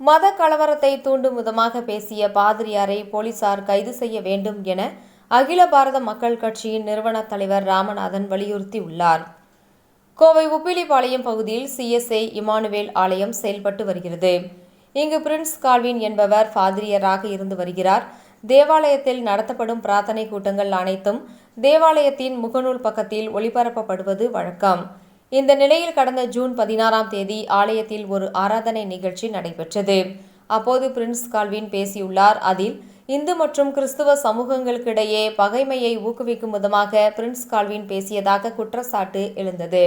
மத கலவரத்தை தூண்டும் விதமாக பேசிய பாதிரியாரை போலீசார் கைது செய்ய வேண்டும் என அகில பாரத மக்கள் கட்சியின் நிறுவன தலைவர் ராமநாதன் வலியுறுத்தியுள்ளார். கோவை உப்பிலிபாளையம் பகுதியில் சிஎஸ்ஐ இமானுவேல் ஆலயம் செயல்பட்டு வருகிறது. இங்கு பிரின்ஸ் கால்வின் என்பவர் பாதிரியராக இருந்து வருகிறார். தேவாலயத்தில் நடத்தப்படும் பிரார்த்தனை கூட்டங்கள் அனைத்தும் தேவாலயத்தின் முகநூல் பக்கத்தில் ஒளிபரப்பப்படுவது வழக்கம். இந்த நிலையில் கடந்த ஜூன் பதினாறாம் தேதி ஆலயத்தில் ஒரு ஆராதனை நிகழ்ச்சி நடைபெற்றது. அப்போது பிரின்ஸ் கால்வின் பேசியுள்ளார். அதில் இந்து மற்றும் கிறிஸ்துவ சமூகங்களுக்கிடையே பகைமையை ஊக்குவிக்கும் விதமாக பிரின்ஸ் கால்வின் பேசியதாக குற்றச்சாட்டு எழுந்தது.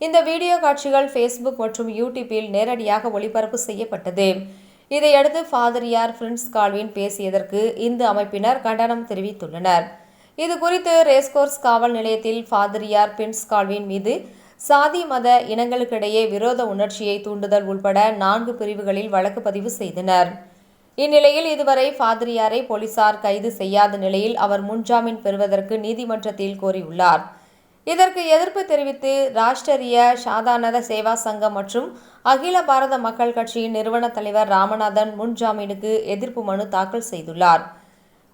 இந்த வீடியோ காட்சிகள் ஃபேஸ்புக் மற்றும் யூடியூப்பில் நேரடியாக ஒளிபரப்பு செய்யப்பட்டது. இதையடுத்து ஃபாதரியார் பிரின்ஸ் கால்வின் பேசியதற்கு இந்து அமைப்பினர் கண்டனம் தெரிவித்துள்ளனர். இது குறித்து ரேஸ்கோர்ஸ் காவல் நிலையத்தில் ஃபாதரியார் பிரின்ஸ் கால்வின் மீது சாதி மத இனங்களுக்கிடையே விரோத உணர்ச்சியை தூண்டுதல் உள்பட நான்கு பிரிவுகளில் வழக்கு பதிவு செய்தனர். இந்நிலையில் இதுவரை ஃபாதிரியாரை போலீசார் கைது செய்யாத நிலையில் அவர் முன்ஜாமீன் பெறுவதற்கு நீதிமன்றத்தில் கோரியுள்ளார். இதற்கு எதிர்ப்பு தெரிவித்து ராஷ்டிரிய சாதாரண சேவா சங்கம் மற்றும் அகில பாரத மக்கள் கட்சியின் நிறுவன தலைவர் ராமநாதன் முன்ஜாமீனுக்கு எதிர்ப்பு மனு தாக்கல் செய்துள்ளார்.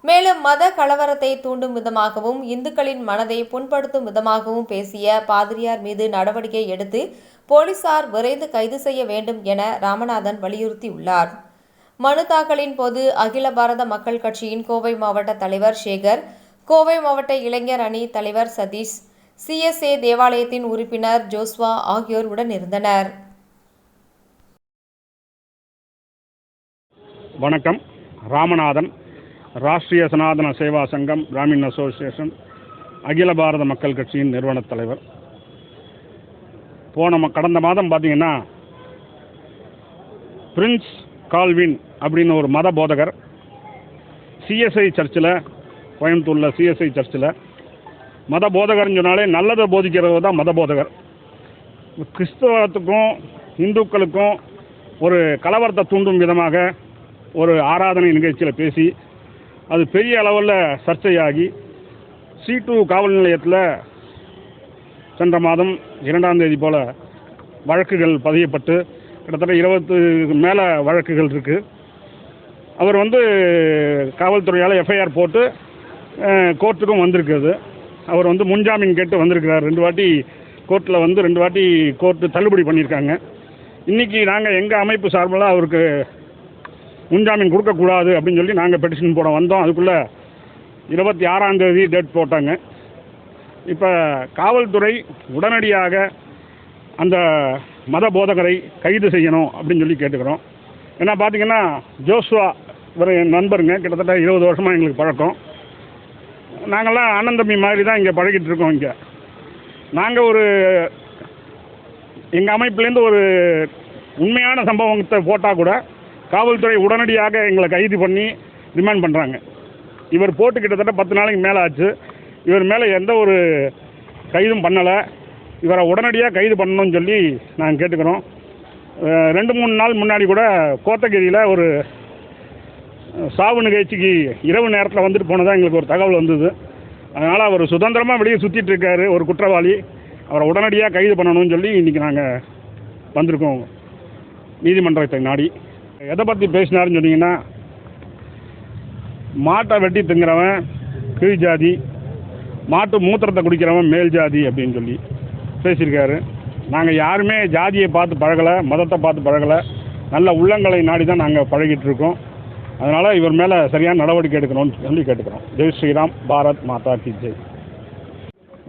மேலும் மத கலவரத்தை தூண்டும் விதமாகவும் இந்துக்களின் மனதை புண்படுத்தும் விதமாகவும் பேசிய பாதிரியார் மீது நடவடிக்கை எடுத்து போலீசார் விரைந்து கைது செய்ய வேண்டும் என ராமநாதன் வலியுறுத்தியுள்ளார். மனு தாக்கலின் போது அகில பாரத மக்கள் கட்சியின் கோவை மாவட்ட தலைவர் சேகர் கோவை மாவட்ட இளைஞர் அணி தலைவர் சதீஷ் சிஎஸ்ஏ தேவாலயத்தின் உறுப்பினர் ஜோஸ்வா ஆகியோர் உடன் இருந்தனர். வணக்கம். ராமநாதன் ராஷ்டிரிய சனாதன சேவா சங்கம் பிராமின் அசோசியேஷன் அகில பாரத மக்கள் கட்சியின் நிறுவனத் தலைவர். போன கடந்த மாதம் பார்த்தீங்கன்னா பிரின்ஸ் கால்வின் அப்படின்னு ஒரு மத போதகர் சிஎஸ்ஐ சர்ச்சில் கோயம்புத்தூரில் சிஎஸ்ஐ சர்ச்சில் மத போதகர்னு சொன்னாலே நல்லதை போதிக்கிறது தான் மத போதகர். கிறிஸ்தவத்துக்கும் இந்துக்களுக்கும் ஒரு கலவரத்தை தூண்டும் விதமாக ஒரு ஆராதனை நிகழ்ச்சியில் பேசி அது பெரிய அளவில் சர்ச்சையாகி சி டூ காவல் நிலையத்தில் சென்ற மாதம் இரண்டாம் தேதி போல் வழக்குகள் பதியப்பட்டு கிட்டத்தட்ட இருபத்துக்கு மேலே வழக்குகள் இருக்குது அவர் வந்து காவல்துறையால் எஃப்ஐஆர் போட்டு கோர்ட்டுக்கும் வந்திருக்குது அவர் வந்து முன்ஜாமீன் கேட்டு வந்திருக்கிறார். ரெண்டு வாட்டி கோர்ட்டில் வந்து ரெண்டு வாட்டி கோர்ட்டு தள்ளுபடி பண்ணியிருக்காங்க. இன்றைக்கி நாங்கள் எங்கள் அமைப்பு சார்பில் அவருக்கு முன்ஜாமீன் கொடுக்கக்கூடாது அப்படின்னு சொல்லி நாங்கள் பெட்டிஷன் போட வந்தோம். அதுக்குள்ளே இருபத்தி ஆறாம் தேதி டேட் போட்டாங்க. இப்போ காவல்துறை உடனடியாக அந்த மத போதகரை கைது செய்யணும் அப்படின்னு சொல்லி கேட்டுக்கிறோம். ஏன்னா பார்த்தீங்கன்னா ஜோஸ்வா இவர் என் நண்பருங்க. கிட்டத்தட்ட இருபது வருஷமாக எங்களுக்கு பழக்கம். நாங்கள்லாம் அண்ணன் தம்பி மாதிரி தான் இங்கே பழகிட்டு இருக்கோம் இங்கே. நாங்கள் ஒரு எங்கள் அமைப்புலேருந்து ஒரு உண்மையான சம்பவத்தை போட்டால் கூட காவல்துறை உடனடியாக எங்களை கைது பண்ணி ரிமாண்ட் பண்ணுறாங்க இவர் போட்டு கிட்டத்தட்ட பத்து நாளைக்கு மேலே ஆச்சு. இவர் மேலே எந்த ஒரு கைதும் பண்ணலை. இவரை உடனடியாக கைது பண்ணணும்னு சொல்லி நாங்கள் கேட்டுக்கிறோம். ரெண்டு மூணு நாள் முன்னாடி கூட கோத்தகிரியில் ஒரு சாவு நிகழ்ச்சிக்கு இரவு நேரத்தில் வந்துட்டு போனதாக எங்களுக்கு ஒரு தகவல் வந்தது. அதனால் அவர் சுதந்திரமாக வெளியே சுற்றிட்டு இருக்காரு ஒரு குற்றவாளி. அவரை உடனடியாக கைது பண்ணணும்னு சொல்லி இன்றைக்கி நாங்கள் வந்திருக்கோம். நீதிமன்றத்தை நாடி எதை பற்றி பேசினாருன்னு சொன்னீங்கன்னா மாட்டை வெட்டி திங்குறவன் கீழ் ஜாதி மாட்டு மூத்திரத்தை குடிக்கிறவன் மேல் ஜாதி அப்படின்னு சொல்லி பேசியிருக்காரு. நாங்கள் யாருமே ஜாதியை பார்த்து பழகலை மதத்தை பார்த்து பழகலை. நல்ல உள்ளங்களை நாடி தான் நாங்கள் பழகிட்டு இருக்கோம் அதனால் இவர் மேலே சரியான நடவடிக்கை எடுக்கணும்னு சொல்லி கேட்டுக்கிறோம். ஜெய் ஸ்ரீராம் பாரத் மாதா கி ஜெய்.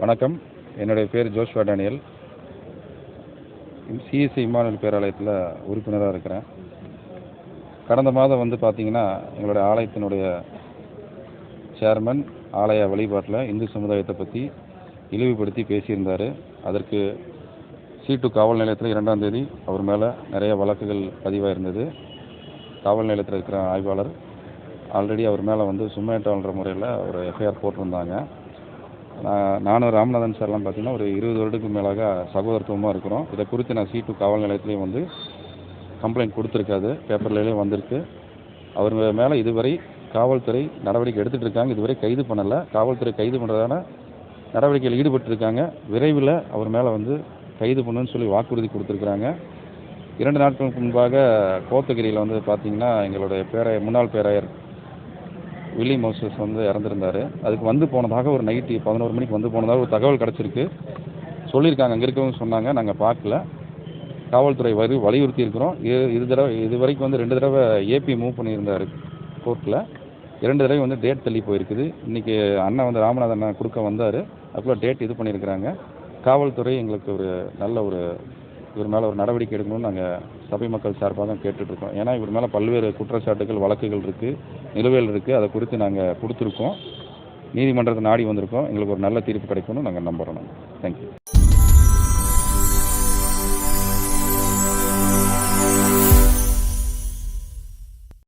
வணக்கம். என்னுடைய பேர் ஜோஷ்வா டேனியல். சிஎஸ்சி இமானுவல் பேராலயத்தில் உறுப்பினராக இருக்கிறேன். கடந்த மாதம் வந்து பார்த்தீங்கன்னா எங்களுடைய ஆலயத்தினுடைய சேர்மன் ஆலய வழிபாட்டில் இந்து சமுதாயத்தை பற்றி இழிவுபடுத்தி பேசியிருந்தார். அதற்கு சீட்டு காவல் நிலையத்தில் இரண்டாம் தேதி அவர் மேலே நிறைய வழக்குகள் பதிவாயிருந்தது. காவல் நிலையத்தில் இருக்கிற ஆய்வாளர் ஆல்ரெடி அவர் மேலே வந்து சும்மேட்டோன்ற முறையில் ஒரு எஃப்ஐஆர் போட்டிருந்தாங்க. நான் நானும் ராமநாதன் சார்லாம் பார்த்தீங்கன்னா ஒரு இருபது வருடத்துக்கு மேலாக சகோதரத்துவமாக இருக்கிறோம். இதை குறித்து நான் சீட்டு காவல் நிலையத்துலேயும் வந்து கம்ப்ளைண்ட் கொடுத்துருக்காது. பேப்பர்லேயும் வந்திருக்கு. அவர் மேலே இதுவரை காவல்துறை நடவடிக்கை எடுத்துகிட்டு இருக்காங்க. இதுவரை கைது பண்ணலை. காவல்துறை கைது பண்ணுறதான நடவடிக்கையில் ஈடுபட்டிருக்காங்க. விரைவில் அவர் மேலே வந்து கைது பண்ணுன்னு சொல்லி வாக்குறுதி கொடுத்துருக்குறாங்க. இரண்டு நாட்களுக்கு முன்பாக கோத்தகிரியில் வந்து பார்த்திங்கன்னா எங்களுடைய பேர முன்னாள் பேராயர் வில்லி மோசஸ் வந்து இறந்துருந்தார். அதுக்கு வந்து போனதாக ஒரு நைட்டு பதினோரு மணிக்கு வந்து போனதாக ஒரு தகவல் கிடச்சிருக்கு. சொல்லியிருக்காங்க. அங்கே இருக்கவங்க சொன்னாங்க. நாங்கள் பார்க்கல. காவல்துறை வரி வலியுறுத்தி இருக்கிறோம் இது தடவை இது வரைக்கும் வந்து ரெண்டு தடவை ஏபி மூவ் பண்ணியிருந்தார் கோர்ட்டில் இரண்டு தடவை வந்து டேட் தள்ளி போயிருக்குது. இன்றைக்கி அண்ணன் வந்து ராமநாதன் அண்ணன் கொடுக்க வந்தார். அதுக்குள்ள டேட் இது பண்ணியிருக்கிறாங்க. காவல்துறை எங்களுக்கு ஒரு நல்ல ஒரு இவர் மேலே ஒரு நடவடிக்கை எடுக்கணும்னு நாங்கள் சபை மக்கள் சார்பாக தான் கேட்டுட்ருக்கோம். ஏன்னா இவர் மேலே பல்வேறு குற்றச்சாட்டுகள் வழக்குகள் இருக்குது நிலுவையில் இருக்குது அதை குறித்து நாங்கள் கொடுத்துருக்கோம். நீதிமன்றத்தை நாடி வந்திருக்கோம். எங்களுக்கு ஒரு நல்ல தீர்ப்பு கிடைக்கும்னு நாங்கள் நம்புகிறோம் நாங்கள் தேங்க்யூ